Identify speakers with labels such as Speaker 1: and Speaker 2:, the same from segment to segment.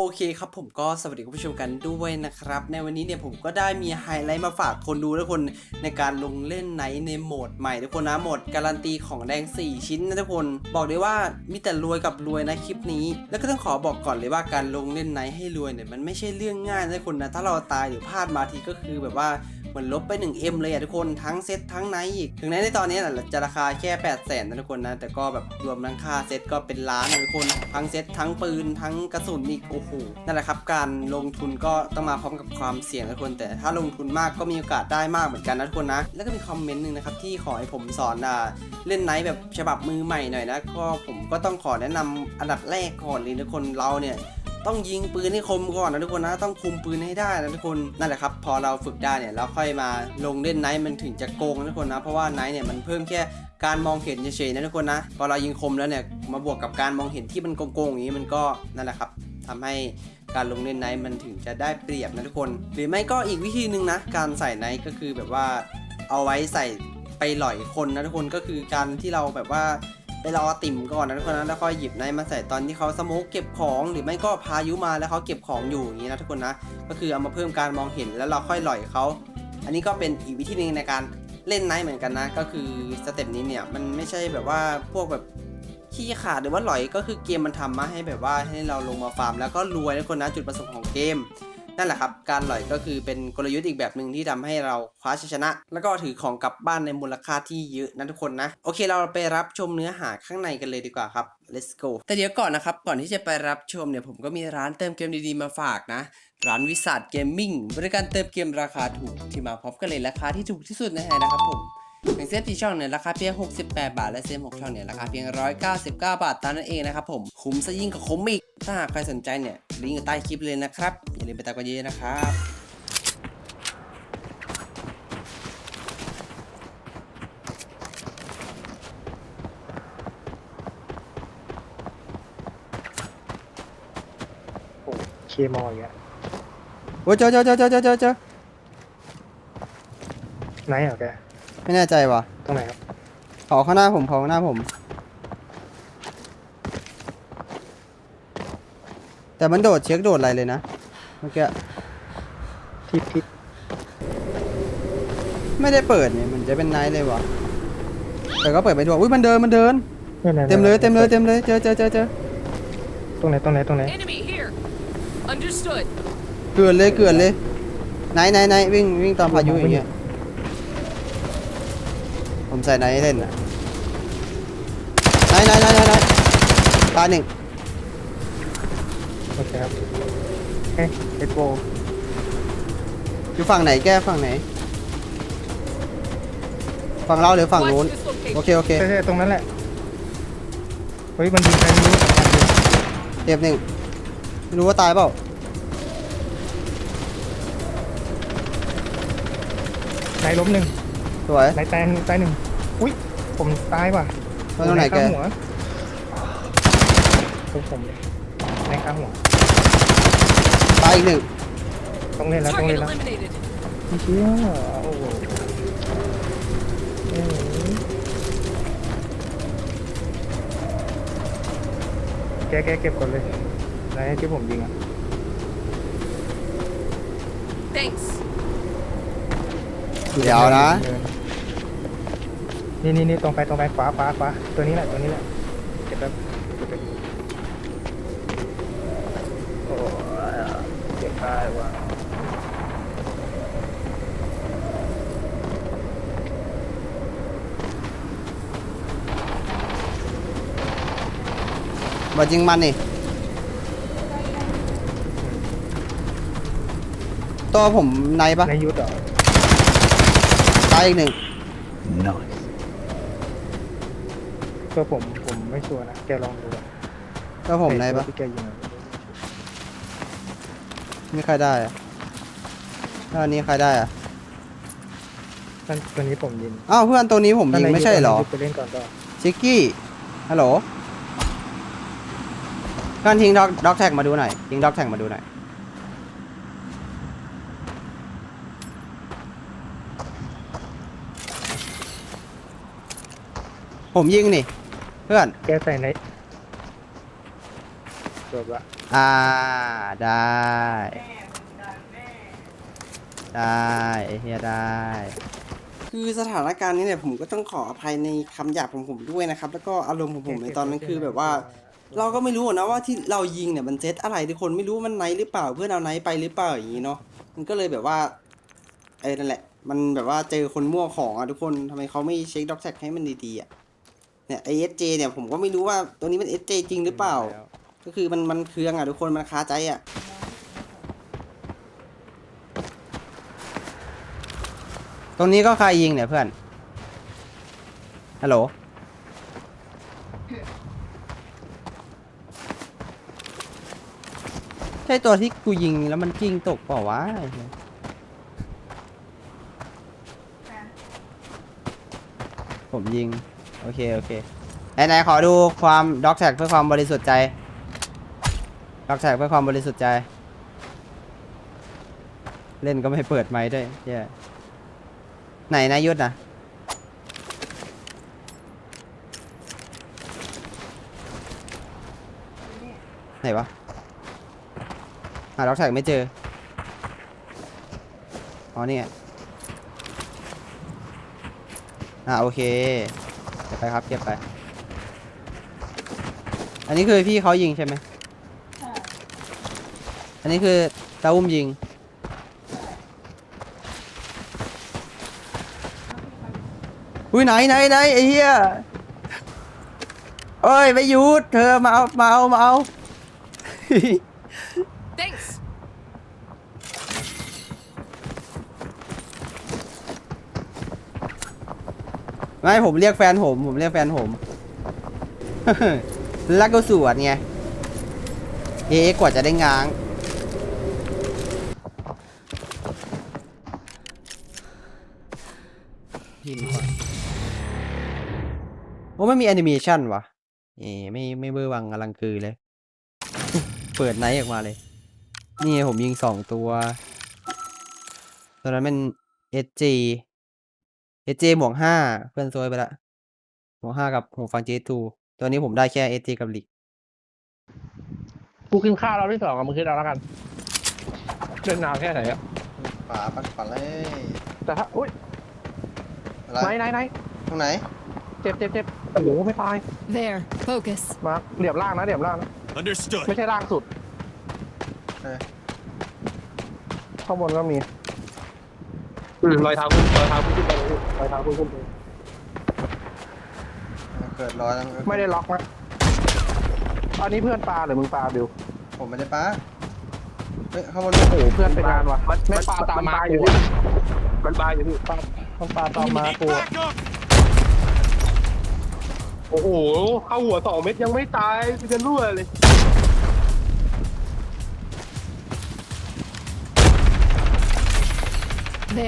Speaker 1: โอเคครับผมก็สวัสดีคุณผู้ชมกันด้วยนะครับ ในวันนี้เนี่ยผมก็ได้มีไฮไลท์มาฝากคนดูทุกคนในการลงเล่นไนท์ในโหมดใหม่ทุกคนนะโหมดการันตีของแดง 4 ชิ้นนะทุกคน บอกเลยว่ามีแต่รวยกับรวยนะคลิปนี้ แล้วก็ต้องขอบอกก่อนเลยว่าการลงเล่นไนท์ให้รวยเนี่ยมันไม่ใช่เรื่องง่ายนะทุกคนนะถ้าเราตายหรือพลาดมาทีก็คือแบบว่า เหมือนลบไป 1M เลยอะทุกคนทั้งเซตทั้งไนท์อีก ถึงไนท์ในตอนนี้น่ะจะราคาแค่8 0 0แสนนะทุกคนนะ แต่ก็แบบรวมทั้งค่าเซตก็เป็นล้านนะทุกคน ทั้งเซตทั้งปืนทั้งกระสุนอีกโอ้โหนั่นแหละครับการลงทุนก็ต้องมาพร้อมกับความเสี่ยงนะทุกคน แต่ถ้าลงทุนมากก็มีโอกาสได้มากเหมือนกันนะทุกคนนะ แล้วก็มีคอมเมนต์หนึ่งนะครับที่ขอให้ผมสอนอ่าเล่นไนท์แบบฉบับมือใหม่หน่อยนะก็ผมก็ต้องขอแนะนำอันดับแรกก่อนเลยทุกคนเราเนี่ย ต้องยิงปืนให้คมก่อนนะทุกคนนะ ต้องคุมปืนให้ได้นะทุกคน นั่นแหละครับ พอเราฝึกได้เนี่ยเราค่อยมาลงเล่นไนท์มันถึงจะโกงนะทุกคนนะ เพราะว่าไนท์เนี่ยมันเพิ่มแค่การมองเห็นเฉยๆนะทุกคนนะ พอเรายิงคมแล้วเนี่ยมาบวกกับการมองเห็นที่มันโกงๆอย่างนี้มันก็นั่นแหละครับทำให้การลงเล่นไนท์มันถึงจะได้เปรียบนะทุกคน หรือไม่ก็อีกวิธีหนึ่งนะ การใส่ไนท์ก็คือแบบว่าเอาไว้ใส่ไปหล่อยคนนะทุกคนก็คือการที่เราแบบว่า รอติ่มก่อนนะทุกคนนะแล้วค่อยหยิบไนท์มาใส่ตอนที่เขาสโมกเก็บของหรือไม่ก็พายุมาแล้วเขาเก็บของอยู่อย่างนี้นะทุกคนนะ ก็คือเอามาเพิ่มการมองเห็นแล้วเราค่อยหล่อยเขาอันนี้ก็เป็นอีกวิธีหนึ่งในการเล่นไนท์เหมือนกันนะ ก็คือสเต็ปนี้เนี่ยมันไม่ใช่แบบว่าพวกแบบขี้ขาดหรือว่าหล่อยก็คือเกมมันทำมาให้แบบว่าให้เราลงมาฟาร์มแล้วก็รวยนะทุกคนนะจุดประสงค์ของเกม นั่นแหละครับ การหล่อยก็คือเป็นกลยุทธ์อีกแบบหนึ่งที่ทำให้เราคว้าชัยชนะ แล้วก็ถือของกลับบ้านในมูลค่าที่เยอะนะทุกคนนะ โอเคเราไปรับชมเนื้อหาข้างในกันเลยดีกว่าครับ let's go แต่เดี๋ยวก่อนนะครับ ก่อนที่จะไปรับชมเนี่ยผมก็มีร้านเติมเกมดีๆมาฝากนะร้านวิสัทเกมมิ่งบริการเติมเกมราคาถูกที่มาพร้อมกันเลยราคาที่ถูกที่สุดในไทยนะครับผม อย่างเซตที่ช่องเนี่ยราคาเพียง 68 บาท และเซต6ช่องเนี่ยราคาเพียง 199 บาทเท่านั้นเองนะครับผมคุ้มซะยิ่งกว่าคุ้มอีก ถ้าหากใครสนใจเนี่ยลิงก์อยู่ใต้คลิปเลยนะครับ อย่าลืมไปตามกันเยอะๆนะครับ
Speaker 2: โอ้เคมอลอย่างเงี้ย
Speaker 1: โอ้ยเจอเจอเจอเจอเจอเจอเจอ
Speaker 2: ไหนเหรอแก
Speaker 1: ไม่แน่ใจว่ะ
Speaker 2: ตรงไหนครับ
Speaker 1: เผาข้างหน้าผมเผาข้างหน้าผม แต่มันโดดเช็คโดดอะไรเลยนะเมื่อกี้
Speaker 2: ทิศทิศ
Speaker 1: ไม่ได้เปิดเนี่ยมันจะเป็นไนท์เลยวะแต่ก็เปิดไปด้วยอุ้ยมันเดินมันเดิน
Speaker 2: นี่ย
Speaker 1: เต็มเลยเต็มเลยเต็มเลยเจอเจอเจอเจอ
Speaker 2: ตรงไหนตรงไหนตรงไหน
Speaker 3: Enemy here. Understood.
Speaker 1: เกลือนเลยเกลือนเลยไนท์ไนท์ไนท์วิ่งวิ่งตามพายุอย่างเงี้ยผม ใส่ไนท์ให้เล่นอะไนท์ไนท์ไนท์ไนท์ไนท์ตายหนึ่ง
Speaker 2: โอเคครับเอ๊ะเอ็ดโบ
Speaker 1: อยู่ฝั่งไหนแก้ฝั่งไหน ฝั่งเราหรือฝั่ง
Speaker 3: Watch
Speaker 1: นู้น
Speaker 3: this location.
Speaker 1: โอเคโอเค
Speaker 2: ใช่ใช่ตรงนั้นแหละ เฮ้ย มันยิงใครไม่รู้
Speaker 1: เจ็บหนึ่งไม่รู้ว่าตายเปล่า
Speaker 2: นายล้มหนึ่ง
Speaker 1: สวย
Speaker 2: นายแตงตายหนึ่ง อุ้ยผมตายว่ะ
Speaker 1: แล้วตรงไหนแกา
Speaker 2: ยข้างหัวตรงผมเลยนายข้างหัว
Speaker 1: ตายอีกหนึ่ง
Speaker 2: ต้องเล่นแล้วต้อง
Speaker 3: Target
Speaker 2: เล่นแล้ว
Speaker 3: eliminated.
Speaker 2: ไม่เชื่อโอ้โหเอ้ยแกแกเก็บก่อนเลยนายที่ผมยิงอะ
Speaker 3: Thanks.
Speaker 1: เดี๋ยวนะ
Speaker 2: นี่ นี่นี่ตรงไปตรงไปขวาขวาขวาตัวนี้แหละตัวนี้แหละเก็บแบบเก็บแบบโอ้ยเก็บได้ว่ะ
Speaker 1: บอจริงมันนี่ตัวผมในปะ
Speaker 2: ในยุทธเหรอ
Speaker 1: ตายอีกหนึ่ง
Speaker 2: ตัวผมผมไม่ชัวร์นะ แกลองดูอะ
Speaker 1: ตัวผมในปะ
Speaker 2: ที่แกยิงอะ
Speaker 1: ไม่ใครได้อะถ้าอันนี้ใครได้อะ
Speaker 2: นั่นตัวนี้ผมยิง
Speaker 1: อ้าวเพื่อนตัวนี้ผมยิง
Speaker 2: ถ้าใน
Speaker 1: ไม่ใช่เหรอ
Speaker 2: ยุทธไปเล่นก่อนก็
Speaker 1: ชิกกี้ ฮัลโหลเพื่อนทิ้งด็อกด็อกแท็กมาดูหน่อยทิ้งด็อกแท็กมาดูหน่อย ผมยิงนี่ เพื่อน
Speaker 2: แกใส่ในจบละ
Speaker 1: อ่า ได้ ได้ไอ้เฮียได้
Speaker 4: คือสถานการณ์นี้เนี่ยผมก็ต้องขออภัยในคำหยาบของผมด้วยนะครับ แล้วก็อารมณ์ของผมในตอนนั้นคือแบบว่า เราก็ไม่รู้นะว่าที่เรายิงเนี่ยมันเซตอะไรทุกคนไม่รู้มันไนท์หรือเปล่าเพื่อนเอาไนท์ไปหรือเปล่าอย่างนี้เนาะมันก็เลยแบบว่าเออนั่นแหละ มันแบบว่าเจอคนมั่วของอะทุกคนทำไมเขาไม่เช็คด็อกแท็กให้มันดีๆอะ เนี่ยไอเอสเจเนี่ยผมก็ไม่รู้ว่าตัวนี้มันเอสเจจริงหรือเปล่า ก็คือมันมันเคืองอะทุกคนมันคาใจอะ
Speaker 1: ตรงนี้ก็ใครยิงเนี่ยเพื่อน ฮัลโหล ใช่ตัวที่กูยิงแล้วมันกิ้งตกเปล่าวะไอ้เหี้ยผมยิง โอเค โอเค ไหนไหนขอดูความด็อกแท็กเพื่อความบริสุทธิ์ใจด็อกแท็กเพื่อความบริสุทธิ์ใจ เล่นก็ไม่เปิดไมค์ด้วยเหี้ไหนนายุทธนะไหนวะหาด็อกแท็กไม่เจอ อ๋อนี่ไงอ่าโอเค เก็บไปครับเก็บไป อันนี้คือพี่เขายิงใช่ไหมอันนี้คือตาอุ้มยิง อุ้ยไหนไหนไหนไอ้เหี้ยเอ้ยไม่หยุดเธอมาเอามาเอามาเอา ไม่ผมเรียกแฟนผม ผมเรียกแฟนผมแล้วก็สวดไงเอ๊ะกว่าจะได้ง้าง พิมพ์ก่อนโอ้ไม่มีแอนิเมชันวะเอ๊ไม่ไม่เบอร์วังอลังคือเลย เปิดไนท์ออกมาเลย นี่ผมยิงสองตัวตัวนั้นเป็น SG SG บวกห้าเพื่อนซวยไปละบวกห้ากับหูฟัง J2 ตัวนี้ผมได้แค่ SG กับลิก
Speaker 2: กูกินข้าวเราที่สองกับมึงคิดเอาแล้วกันเล่นนานแค่ไหนอะ
Speaker 4: ป่าปักป่าเลย
Speaker 2: แต่ถ้าอุ้ย
Speaker 4: อะไร
Speaker 2: ไหนไหนไหน
Speaker 4: ตรงไหน
Speaker 2: เจ็บเจ็บเจ็บโอ้โหไม่ตาย
Speaker 5: There. Focus.
Speaker 2: มาเหลี่ยมล่างนะเหลี่ยมล่างนะ
Speaker 6: Understood.
Speaker 2: ไม่ใช่ล่างสุด
Speaker 4: เออ
Speaker 2: ข้างบนก็มี รอยเท้าคุณรอยเท้าคุณขึ้นไปเลยรอยเท้าคุณขึ้นไป
Speaker 4: เกิดร้อยแล้ว
Speaker 2: ไม่ได้ล็อกนะอันนี้เพื่อนปลาหรือมึงปลาบิว
Speaker 4: ผมไม่ได้ป้าเฮ้ยข้างบน
Speaker 2: โอ้โหเพื่อนเป็นงานว่ะแม่งปลาตามมากูอะมันปลาอยู่พี่ปลามันปลาตามมากูอะ
Speaker 6: Back up.
Speaker 2: โอ้โหเข้าหัวสองเม็ดยังไม่ตายกูจะรั่วเลย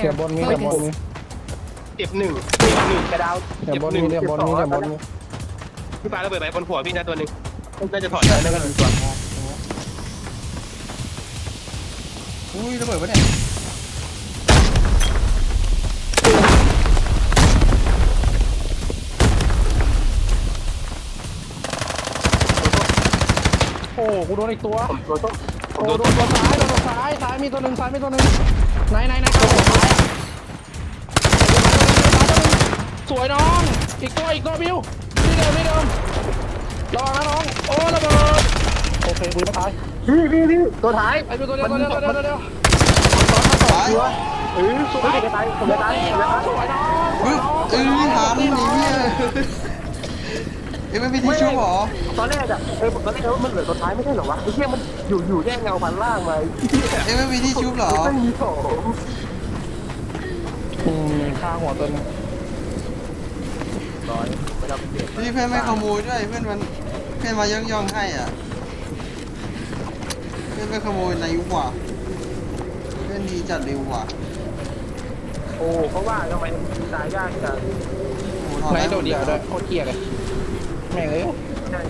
Speaker 2: เดี๋ยวบนมีเดี๋ยวบนมี
Speaker 5: Focus.
Speaker 7: เจ็บหนึ่งเจ็บหนึ่งกระดาว
Speaker 2: เดี๋ยวบนมีเดี๋ยวบนมีเดี๋ยวบนมี
Speaker 7: พี่ปาระเบิดไปบนหัวพี่นะตัวหนึ่งน่าจะถอดได้แล้วกันตัว
Speaker 4: อุ้ยระเบิดปะเนี่ย
Speaker 2: โอ้โหกูโดนอีกตัว
Speaker 7: ผมตัวต้องผ
Speaker 2: โอ้
Speaker 7: ม
Speaker 2: โห
Speaker 7: โด
Speaker 2: โด
Speaker 7: น
Speaker 2: นตัวซ้ายโดนตัวซ้ายซ้ายมีตัวหนึ่งซ้ายมีตัวหนึ่งไหนไหนไหนตัวซ้ายอะ สวยน้อง อีกตัวอีกตัวบิวที่เดิมที่เดิมระวังนะน้อง โอ้ระเบิดโอเคกูไม่ตาย
Speaker 7: พี่พี่พี่ตัวท้าย
Speaker 2: ไอ้บิวตัวเดียวตัวเดียวตัวเดียวตัวเดียว
Speaker 4: ตาย
Speaker 7: เออสวยจะตายผมจะตายผมจะตาย
Speaker 2: สวยน้อง
Speaker 4: ปึ๊บเอ้ยทันหนีเนี่ยเอ้ยไม่มีที่ชุบหรอ
Speaker 7: ตอนแรกอะเออผมตอนแรกว่ามันเหลือตัวท้ายไม่ใช่เหรอวะไอ้เหี้ยมันอยู่อยู่แยกเงาพันล่างมา
Speaker 4: เอ้ยไม่มีที่ชุบหรอ
Speaker 7: ไม่มีของ
Speaker 2: อืมมีข้างหัวตัวหนึง
Speaker 4: พี่เพื่อนไม่ขโมยด้วยเพื่อนมันเพื่อนมาย่องย่องๆให้อะ เพื่อนไม่ขโมยนายุกว่าเพื่อนดีจัดเร็วว่ะ
Speaker 7: โอ้เขาว่าทำไมตายยากจัง
Speaker 4: โอ้โหทำ
Speaker 2: ไหน
Speaker 4: ไม
Speaker 2: โดดเดี่ยวด้วยโคตรเกลียดเลยแม่งเอ้ย
Speaker 7: ใช่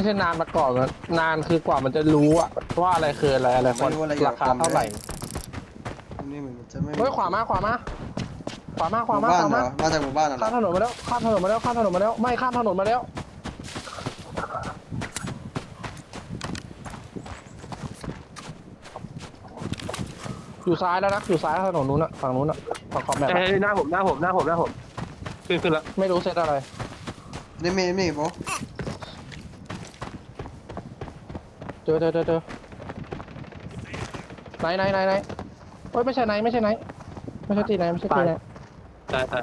Speaker 2: ไม่ใช่นานมาก่อนนะนานคือกว่ามันจะรู้อะว่าอะไรคืออะไรอะไรควรราคาเท่าไหร่
Speaker 1: นี่มันจะไม่
Speaker 2: เฮ้ยขวามาขวามาขวามาขวา
Speaker 1: ห
Speaker 2: มา
Speaker 1: มู่บ้า
Speaker 2: ข
Speaker 1: น
Speaker 2: วา
Speaker 1: เหร
Speaker 2: มา
Speaker 1: อมาจากหมู่บ้านเหรอ
Speaker 2: ข้ามถนนมาแล้วข้ามถนนมาแล้วข้ามถนนมาแล้วไม่ข้ามถนนมาแล้วอยู่ซ้ายแล้วนะอยู่ซ้ายถนนนู้นอะฝั่งนู้นอะฝั่งคอมแมป
Speaker 8: เอ้ยหน้าผมหน้าผมหน้าผมหน้าผมขึ้นขึ้นแล้ว
Speaker 2: ไม่รู้เซตอะไร
Speaker 1: ได้เมย์นี่โบ
Speaker 2: เจ อเจอเจอเจอไหนไหนไหนไหนโอ้ยไม่ใช่ไหนไม่ใช่ไหนไม่ใช่ตีไหนไม่ใช่ตีไหน
Speaker 8: ตายตาย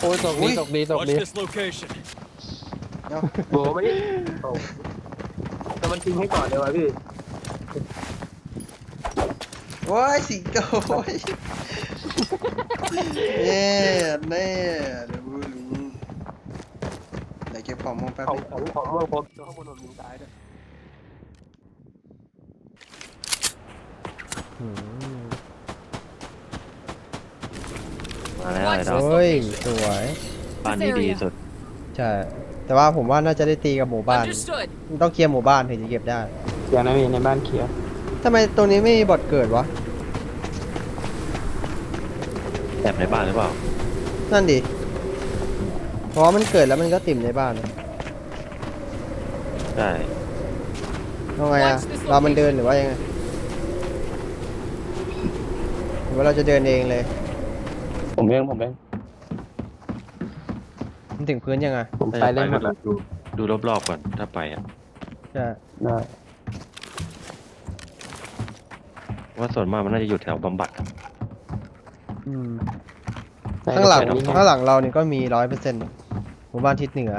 Speaker 2: โอ้ยตกดีตกดีตก
Speaker 5: Watch
Speaker 2: ดี
Speaker 5: this location.
Speaker 1: เดี๋ยว
Speaker 8: โบไม่โอ้แต่มันทิ้งให้ก่อนเลยวะพี่
Speaker 1: โอ้ยสิงโตโอ้ยเน่เน่เดี๋ยวรู้ลุง เก็บของมงแป๊บ
Speaker 8: ของ
Speaker 1: นึง
Speaker 8: ของของเมืองผมข้างบนโดนยิงตายด้วย
Speaker 9: มาแล้ว
Speaker 3: อะ
Speaker 9: ไอ้ดอก
Speaker 3: this
Speaker 4: โอ้ยสวย
Speaker 9: บ้านนี้ดีสุด
Speaker 4: ใช่แต่ว่าผมว่าน่าจะได้ตีกับหมู่บ้าน
Speaker 3: Understood.
Speaker 4: ต้องเคลียร์หมู่บ้านถึงจะเก็บได้
Speaker 8: เดี๋ยวนะพี่ในบ้านเขียว
Speaker 4: ทำไมตรงนี้ไม่มีบอทเกิดวะ
Speaker 9: แอบในบ้านหรือเปล่า
Speaker 4: นั่นดิ เพราะว่ามันเกิดแล้วมันก็ติ่มในบ้าน
Speaker 9: ใช่
Speaker 4: เอาไงอะเรามันเดินหรือว่ายังไงหรือว่าเราจะเดินเองเลย
Speaker 8: ผมเองผมเอง
Speaker 4: มันถึงพื้นยังไง
Speaker 8: ผมไปเล่นหมดแล้ว
Speaker 9: ดูดูรอบๆก่อนถ้าไปอะ
Speaker 4: ใช่
Speaker 8: ได้
Speaker 9: ว่าส่วนมากมันน่าจะอยู่แถวบำบัดอะ
Speaker 4: อืมข้างหลัง
Speaker 9: ไปตรงๆ
Speaker 4: ข้างหลังเรานี่ก็มีร้อยเปอร์เซ็นต์ห มู่บ้านทิศเหนือ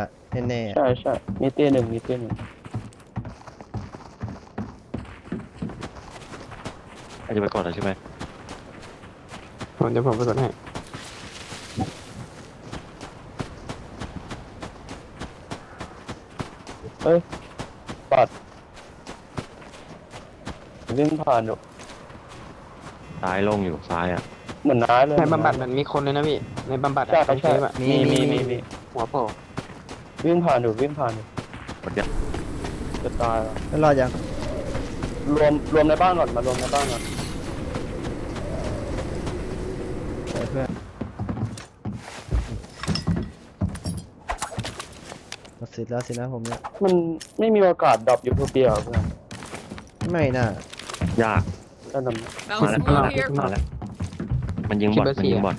Speaker 4: แน่ๆอะ
Speaker 8: ใช่ใช่มีเตี้ยหนึ่งมีเตี้ยหนึ่ง
Speaker 9: อาจจะไปก่อนแล้วใช่ไหม
Speaker 8: ผมจะผมไปกดให้เฮ้ยปัดวิ่งผ่านอยู่
Speaker 9: ซ้ายลงอยู่ซ้ายอะ
Speaker 8: เหมือนน้าเลย
Speaker 10: ในบำบัดมันมีคนเลยนะพี่ในบำบัดอะ
Speaker 8: ใช่
Speaker 10: ตรง
Speaker 8: ใช่
Speaker 10: เทปอะ
Speaker 4: มีมีมีมี
Speaker 10: หัวโผล่
Speaker 8: วิ่งผ่านอยู่วิ่งผ่านอยู่
Speaker 9: หมดยัง
Speaker 8: จะตายแล้ว
Speaker 4: แล้วรอดยัง
Speaker 8: รวมรวมในบ้านก่อนมารวมในบ้านก่อน
Speaker 4: เดี๋ยวเพื่อนหมดสิทธิ์แล้วสินะผมเนี่ย
Speaker 8: มันไม่มีโอกาสดรอปยูทูเปียเหรอเพื่อน
Speaker 4: ไม่น่า
Speaker 9: ยาก
Speaker 8: ก็ทำ
Speaker 9: มา
Speaker 3: Found
Speaker 9: แล้ว
Speaker 3: some
Speaker 9: มา
Speaker 3: loot
Speaker 9: แล้ว
Speaker 3: here.
Speaker 9: มาแล้ว มันยิงบอดมันยิงบอด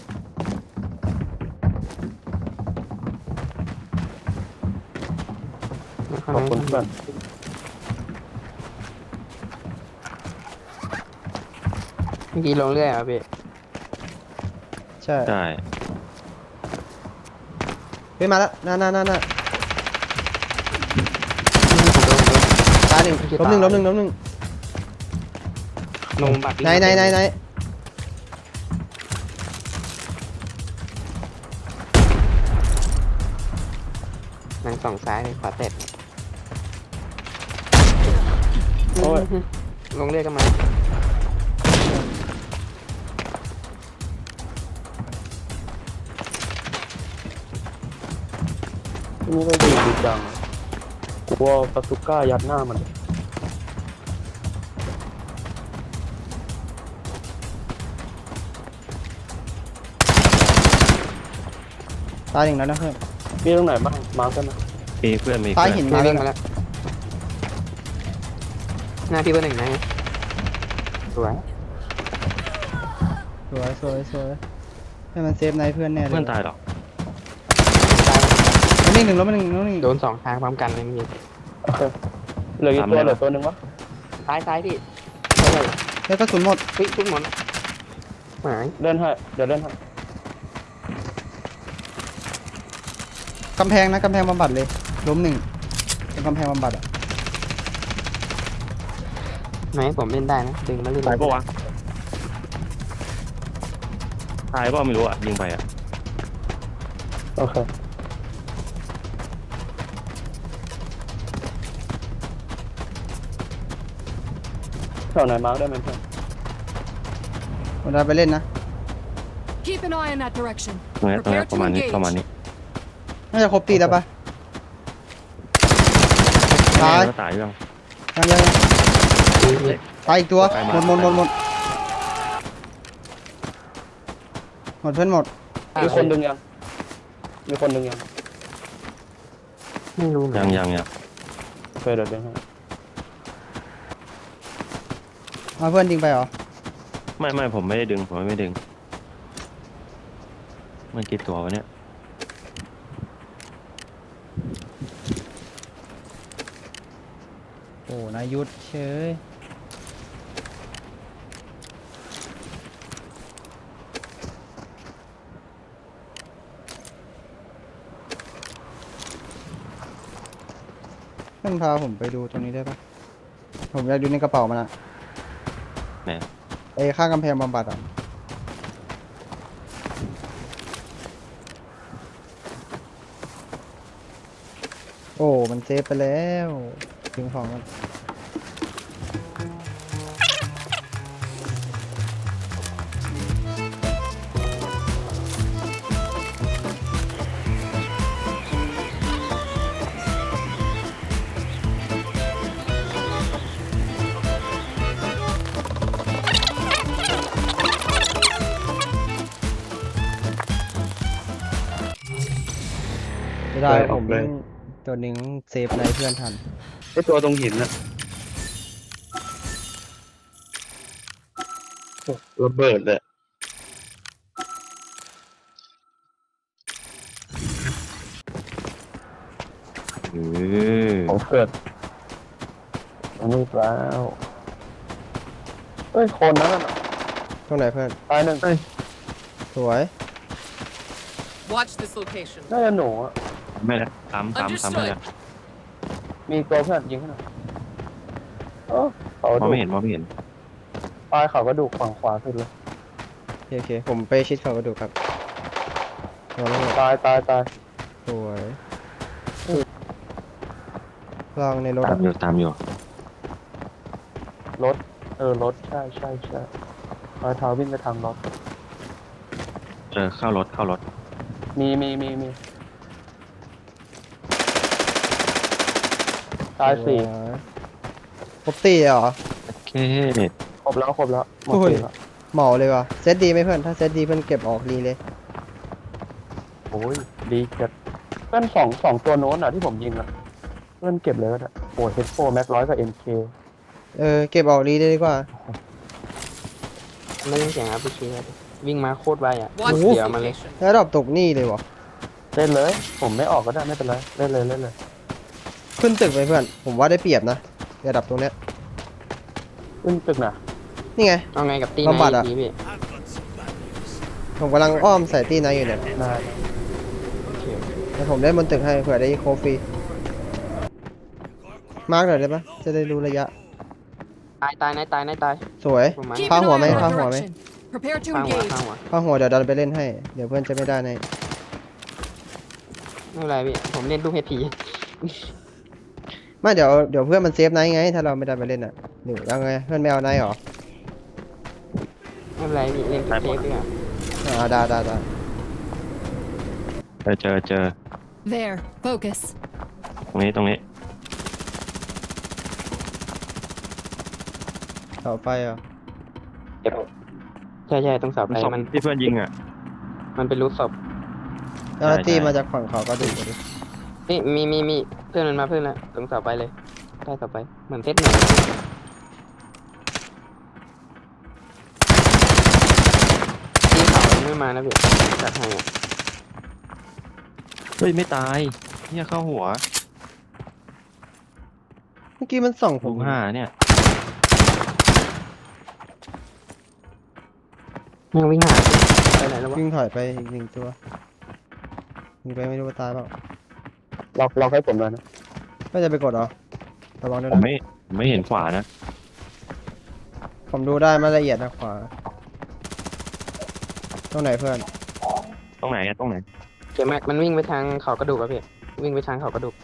Speaker 8: ขอบคุณเพื่อน
Speaker 10: เมื่อกี้ลงเรื่อยอะพี่
Speaker 4: ใช่
Speaker 9: ใช่
Speaker 4: เฮ้ยมาแล้วน่าน่าน่าน่าตายหนึ่งล้มหนึ่งล้มหนึ่งล้มหนึ่ง
Speaker 10: ลงบัตร
Speaker 4: ไหนไหนไหนไหน
Speaker 10: หนังสองซ้ายเลยขวาเต็ด
Speaker 8: โอ้ย
Speaker 10: ลงเรื่อยกันมา
Speaker 8: ที่นี่ก็ดีดีจังกลัวปาซุก้ายัดหน้ามัน
Speaker 4: ตายหนึ่งแล้วนะเพื่อน
Speaker 8: มีตรงไหนบ้าง มาร์กกันนะ
Speaker 9: มีเพื่อนมี
Speaker 4: ตาย
Speaker 9: เพื่อน
Speaker 4: หิน
Speaker 10: มา
Speaker 4: มา
Speaker 10: วิ่ง
Speaker 4: แล้ว
Speaker 10: มาแล้วหน้าพี่เบอร์หนึ่งนะสวย
Speaker 4: สวยสวยสวยให้มันเซฟในเพื่อนแน่เลย
Speaker 9: เพื่อนตายหรอก
Speaker 4: ล้มหนึ่งหนึ่งล้มหนึ่งล้มหนึ่ง
Speaker 10: โดนสองทางพร้อมกันเลยเมื่อกี้
Speaker 8: เหลือกี่ตัวเหลือตัวหนึ่งวะ
Speaker 10: ซ้ายซ้ายพี่
Speaker 4: แล้วกระสุนหมด
Speaker 10: ปิ๊กทุกหมดหาย
Speaker 8: เล่นให้เดี๋ยวเล่นให้
Speaker 4: กำแพงนะกำแพงบำบัดเลย ล้มหนึ่งเป็นกำแพงบำบัดอะ
Speaker 10: ไหนผมเล่นได้นะ ดึงมาเล่น
Speaker 9: ตายปะวะตายปะไม่รู้อะยิงไปอะ
Speaker 8: โอเคแถวไหนมาร์กได้ไหมเพื่อน
Speaker 4: เราได้ไปเล่นนะ
Speaker 3: Keep an eye in that direction.
Speaker 9: ตรงนี้ตรงนี้
Speaker 3: Prepare
Speaker 9: ประมาณ
Speaker 3: to
Speaker 9: นี้
Speaker 3: engage.
Speaker 9: ประมาณนี้
Speaker 4: น่าจะครบตีแล้วปะ ตาย
Speaker 9: แล้วตายยัง
Speaker 4: ยังยังยังตายอีกตัว
Speaker 9: ใคร
Speaker 4: หม
Speaker 9: มา
Speaker 4: ดหมดหมดหมดหมดเพื่อนหมด
Speaker 8: มีคนดึงยัง มีคนดึงยัง
Speaker 10: ไม่รู้เหมือน
Speaker 9: ยั
Speaker 10: กั
Speaker 9: ง
Speaker 10: น
Speaker 9: ยังยัง
Speaker 8: เคยเดินดึงให้
Speaker 4: เอาเพื่อนยิงไปเหรอ
Speaker 9: ไม่ไม่ผมไม่ได้ดึงผมไม่ได้ดึง มันกี่ตัววะเนี่ย
Speaker 4: โอ้นายุทธเชยเพื่อนพาผมไปดูตรงนี้ได้ปะผมอยากดูในกระเป๋ามันอะ
Speaker 9: ไหน
Speaker 4: ไอ้ข้างกำแพงบำบัดอะโอ้ มันเซฟไปแล้ว ถึงของมันไม่ได้ผมเล่นตัวหนึ่งเซฟในเพื่อนทัน
Speaker 8: ไอตัวตรงหินน่ะระเบิดเลย
Speaker 9: เออ
Speaker 8: ของเกิดอันนี้แล้วเอ้ย คนนั้นน่ะ
Speaker 4: ตรงไหนเพื่อน
Speaker 8: ตายหนึ่งเอ้ย
Speaker 4: สวย
Speaker 3: Watch this location.
Speaker 8: น่าจะหนูอะ
Speaker 9: ไม่ได้ตามตามตามไป
Speaker 3: Understood.
Speaker 9: เลย
Speaker 8: มีตัวเพื่อนยิงให้หน่อยเออเขา
Speaker 9: มอง
Speaker 8: ดู
Speaker 9: ไม่เห็นมองไม่เห็น
Speaker 8: ปลายเขาก็ดูฝั่งขวาสุดเลย
Speaker 4: โอเคโอเคผมไปชิดเขากระดูกครับตัวแล้ว
Speaker 8: ตายตายตาย
Speaker 4: สวยลองในรถ
Speaker 9: ตามอยู่ตามอยู่
Speaker 8: รถ เออรถใช่ใช่ใช่ปลายเท้าวิ่งไปทางรถ
Speaker 9: เจอเข้ารถเข้ารถ
Speaker 8: มีมีมีมี ตายสี่
Speaker 4: สวยครบตีเหรอ
Speaker 9: โอเค
Speaker 8: ครบแล้วครบแล้วหมด
Speaker 4: โอ้ย
Speaker 8: สี่แล้ว
Speaker 4: เหมาเลยว่ะเซตดีไหมเพื่อน ถ้าเซตดีเพื่อนเก็บออกดีเลย
Speaker 8: โอ้ยดีจัดเพื่อนสองสองตัวโน้นอะที่ผมยิงอะเพื่อนเก็บเลยก็ได้โอ้เฮดโฟแม็กร้อยกับเอ็มเค
Speaker 4: เออ เก็บออกดีเลยดีกว่า
Speaker 10: ไม่ต้องเสียงครับพี่เชียร์วิ่งมาโคตรไวอะ
Speaker 3: Watch
Speaker 4: Ooh.
Speaker 3: this
Speaker 10: เดี๋ยวมาเลย
Speaker 3: location.
Speaker 4: แล้วดรอปตกนี่เลยวะ
Speaker 8: เล่นเลย ผมไม่ออกก็ได้ไม่เป็นไรเล่นเลยเล่นเลย
Speaker 4: ขึ้นตึกไปเพื่อน ผมว่าได้เปรียบนะระดับตรงเนี้ย
Speaker 8: ขึ้นตึกน่ะ
Speaker 4: นี่ไง
Speaker 10: เอาไงกับตี
Speaker 4: บำบัด
Speaker 10: ไหน
Speaker 4: อะ
Speaker 10: ดีพี่
Speaker 4: ผมกำลังอ้อมใส่ตีไนท์อยู่เนี่ย
Speaker 8: ได้
Speaker 4: แต่ผมเล่นบนตึกให้เผื่อได้โคฟรีมาร์กหน่อยได้ปะจะได้รู้ระยะ
Speaker 10: ตายตายไหนตายไหนตาย
Speaker 4: สวย
Speaker 10: ประมาณ
Speaker 3: Keep
Speaker 4: ข้า
Speaker 3: an
Speaker 4: หัว
Speaker 3: eye
Speaker 4: ไหม
Speaker 3: on
Speaker 4: ข้า
Speaker 3: our
Speaker 4: หัวไหม
Speaker 3: direction. Prepare to
Speaker 10: ข้างหัว
Speaker 3: engage.
Speaker 10: ข้างหัว
Speaker 4: ข้าหัวเดี๋ยวดันไปเล่นให้ เดี๋ยวเพื่อนจะไม่ได้ใน
Speaker 10: ไม่เป็นไรพี่ ผมเล่นลูกเฮที
Speaker 4: ไม่เดี๋ยวเดี๋ยวเพื่อนมันเซฟไนท์ไง ถ้าเราไม่ได้ไปเล่นอะหรือยังไงเพื่อนไม่เอาไนท์หรอ
Speaker 10: ไม่เป็นไรพี่เล่นทุกเทปดีกว่า
Speaker 4: อ่าได้ได้ได้
Speaker 9: เจอเจอเจอ
Speaker 3: There. Focus.
Speaker 9: ตรงนี้ตรงนี้
Speaker 4: เสาไฟอะ
Speaker 10: ใช่ใช่ต้องเสาไฟ
Speaker 9: ศพ
Speaker 10: มัน
Speaker 9: ที่เพื่อนยิงอะ
Speaker 10: มันเป็นรูทศพ
Speaker 4: เจ้าหน้าที่
Speaker 9: ใช่
Speaker 4: มาจากฝั่งเขาก็ดูดิ
Speaker 10: นี่มีมีมีเพื่อนมันมาเพื่อนละตรงเสาไฟเลยใต้เสาไฟเหมือนเซตหนึ่งที่เขายังไม่มานะพี่จัดให้อะ
Speaker 9: เฮ้ยไม่ตายเนี่ยเข้าหัว
Speaker 4: เมื่อกี้มันส่องผ
Speaker 9: ผม
Speaker 4: ม
Speaker 9: ห้าเนี่ย
Speaker 10: ยังวิ่งหาไปไหนแล้ววะ
Speaker 4: วิ่งถอยไปอีกหนึ่งตัวยิงไปไม่รู้ว่าตายเปล่า
Speaker 8: ล็อกล็อกให้ผมเลยนะ
Speaker 4: ก็จะไปกดเหรอระวังด้วย
Speaker 9: ผม
Speaker 4: นะ
Speaker 9: ไม่ผมไม่เห็นขวานะ
Speaker 4: ผมดูได้มาละเอียดนะขวา ตรงไหนเพื่อน
Speaker 9: ตรงไหนอะตรงไหน
Speaker 10: เขียนแม็กมันวิ่งไปทางเขากระดูกอะพี่วิ่งไปทางเขากระดูก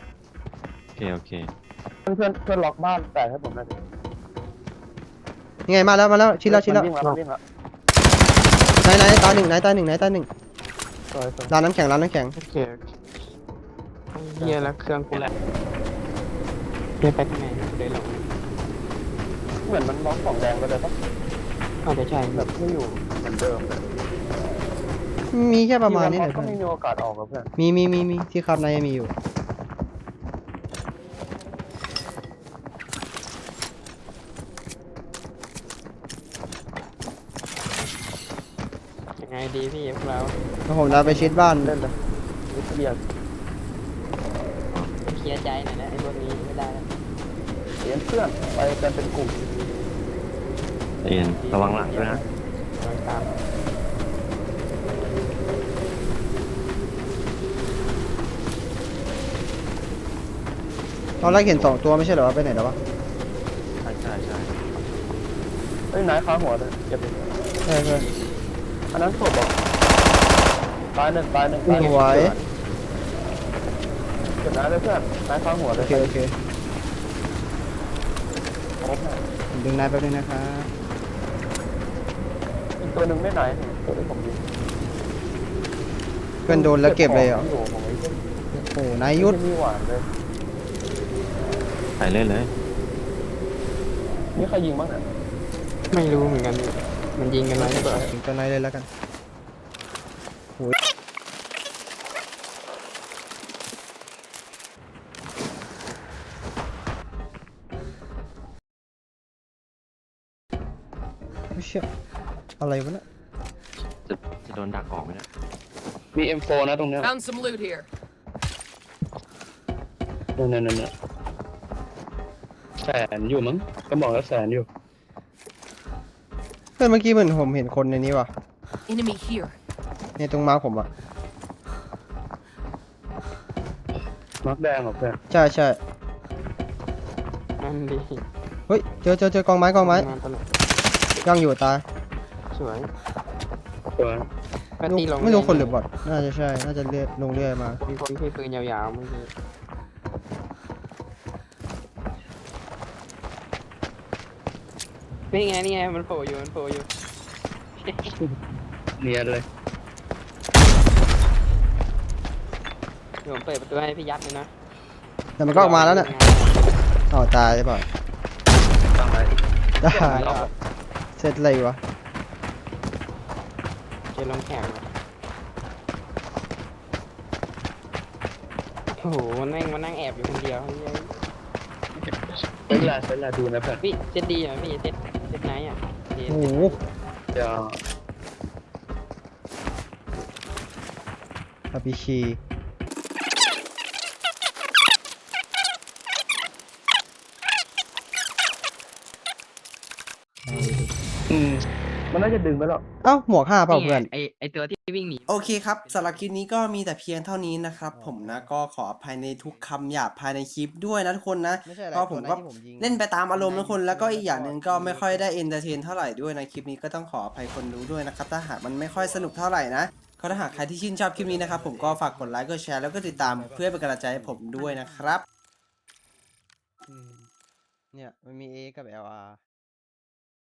Speaker 9: โอเคโอเค
Speaker 8: เพื่อนเพื่อนเพื่อนล็อกบ้านแต่ให้ผมหน่อยดิ
Speaker 4: ยังไงมาแล้วมาแล้วชิดแล้วชิดแล้ว
Speaker 8: มันวิ่งแล้วมันวิ่งแล้ว
Speaker 4: ไหนไหนตาหนึ่งไหนตาหนึ่งไหนตาหนึ่ง
Speaker 8: สวยสวย
Speaker 4: ร้านน้ำแข็งร้านน้ำแข็ง
Speaker 10: โอเค เฮียแล้วเครื่องกูละเฮียไปทางไหนเดินหลง
Speaker 8: เหมือนมันล็อกของแดงไปเลยปะ
Speaker 10: อาจจะใช่
Speaker 8: แบบไม่อยู่เหมือนเดิมเลย
Speaker 4: มีแค่ประมาณนี้แหละ
Speaker 8: ก็
Speaker 4: เพื่อน
Speaker 8: ไม่มีโอกาสออกกับเพื่อน
Speaker 4: มีมีมีมีที่ครับนายยังมีอยู่
Speaker 10: ยังไงดีพี่พวกเรา
Speaker 4: แล้วผมจะไปชิดบ้าน
Speaker 8: เล่นเลยวิทยา
Speaker 10: เคลี ยร์ใจหน่อยนะไอ้พวกนี้ไม่ได้แล้ว
Speaker 8: เรียนเพื่อนไปกันเป็นกลุ่ม
Speaker 9: ใจเย็นระวังหลังด้วยนะ
Speaker 10: ลองตาม
Speaker 4: ตอนแรกเห็นสองตัวไม่ใช่เหรอไปไหนแล้ววะ
Speaker 9: ใช่ใช่ใช่
Speaker 8: เฮ้ยนายค้าหัวเลยเก็บไป
Speaker 4: ใช่เพื่อน
Speaker 8: อันนั้นศพบอกตายหนึ่งตายหนึ่ง
Speaker 4: ส
Speaker 8: ตายหนึ่ง
Speaker 4: วย
Speaker 8: เก็บนายเลยเพื่อนนายค้าหัวเล
Speaker 4: โอยเคโอเค
Speaker 8: ครบนะ
Speaker 4: ผมดึงนายแป๊บนึงนะครับ
Speaker 8: อีกตัวหนึ่งไม่ไหนตัวที่ผมยิง
Speaker 4: เพื่อนโดนแล้วเก็บเลยเหรอ
Speaker 8: อยู่ผมไอ้เพื่อน
Speaker 4: โอ้โหนายยุทธ
Speaker 8: ไม่มีหวานเลย
Speaker 9: ใส่เล่นเลย
Speaker 8: นี่ใครยิงบ้างเนี่ย
Speaker 10: ไม่รู้เหมือนกันพี่มันยิงกันมาหรือเปล่า
Speaker 4: ถึงตัวนายเลยแล้วกัน อะไรวะเนี่ย
Speaker 9: จะจะโดนดักออกไหมเนี่ย
Speaker 8: มี M4 นะตรงเนี้ย
Speaker 3: Found some loot here.
Speaker 8: เนี่ยเนี่ยเนี่ยแสนอยู่มั้งก็บอกแล้วแสนอยู่
Speaker 4: เพื่อนเมื่อกี้เหมือนผมเห็นคนในนี้ว่ะ
Speaker 3: Enemy here.
Speaker 4: ในตรงมาร์คผมอะ
Speaker 8: มักแดงเหรอเพื่อน
Speaker 4: ใช่ใช่
Speaker 10: นั่นดี
Speaker 4: เฮ้ยเจอเจอเจอกองไม้กองไม้
Speaker 10: งานตลก
Speaker 4: ยังอยู่ตาย
Speaker 10: สวย
Speaker 8: เพื่อน
Speaker 10: ก็
Speaker 4: ไม่
Speaker 10: ตีล
Speaker 4: รู้
Speaker 10: ง
Speaker 4: ไม่รู้คนห
Speaker 10: เย
Speaker 4: รือบอทน่าจะใช่ น่าจะเลื่อยลงเรื่อยมา
Speaker 10: มีคนที่ปืนยาวๆเมื่อกี้นี่ไงนี่ไงมันโผล่อยู่มันโผล่อยู่
Speaker 8: เนียนเลย
Speaker 10: เดี๋ยวผมเปิดประตูให้พี่ยัดเลยนะ
Speaker 4: แต่มันก็ออกมาแล้วเนี่ยอ๋อตายใช่ป่ะ
Speaker 8: ตาย
Speaker 4: ได้
Speaker 10: ตายแล้วเหรอ
Speaker 4: เสร็จอะไรวะ
Speaker 10: เจอลงแข่งโอ้โหมันนั่งมันนั่งแอบอยู่คนเดียวเฮ้ย
Speaker 8: เป็นไรเป็นไรดูนะเพื่อน
Speaker 10: พี่เซตดีอะพี่เซตเซตไหนอะเซต
Speaker 4: โอ้โห
Speaker 8: เดี๋ยว
Speaker 4: อาปิชี
Speaker 8: อืม มันน่าจะดึงไปแล้ว
Speaker 4: เอ้าหมวกห้าเปล่าเพื่อน
Speaker 10: ไอไอตัวที่วิ่งหนี
Speaker 1: โอเคครับสำหรับคลิปนี้ก็มีแต่เพียงเท่านี้นะครับ ผมนะก็ขออภัยในทุกคำหยาบภายในคลิปด้วยนะทุกคนนะ
Speaker 4: ไม่ใช่อะไร
Speaker 1: ก็ผมก็
Speaker 4: ตัวนั้นที่ผมยิง
Speaker 1: เล่นไปตามอารมณ์นะคน แล้วก็อีกอย่างหนึ่งก็ไม่ค่อยได้เอนเตอร์เทนเท่าไหร่ด้วยนะคลิปนี้ก็ต้องขออภัยคนดูด้วยนะครับถ้าหากมันไม่ค่อยสนุกเท่าไหร่นะก็ถ้าหากใครที่ชื่นชอบคลิปนี้นะครับผมก็ฝากกดไลค์กดแชร์แล้วก็ติดตามเพื่อเป็นกำลังใจให้ผมด้วยนะครับ
Speaker 4: อืมเนี่ยมันมี A กับ LR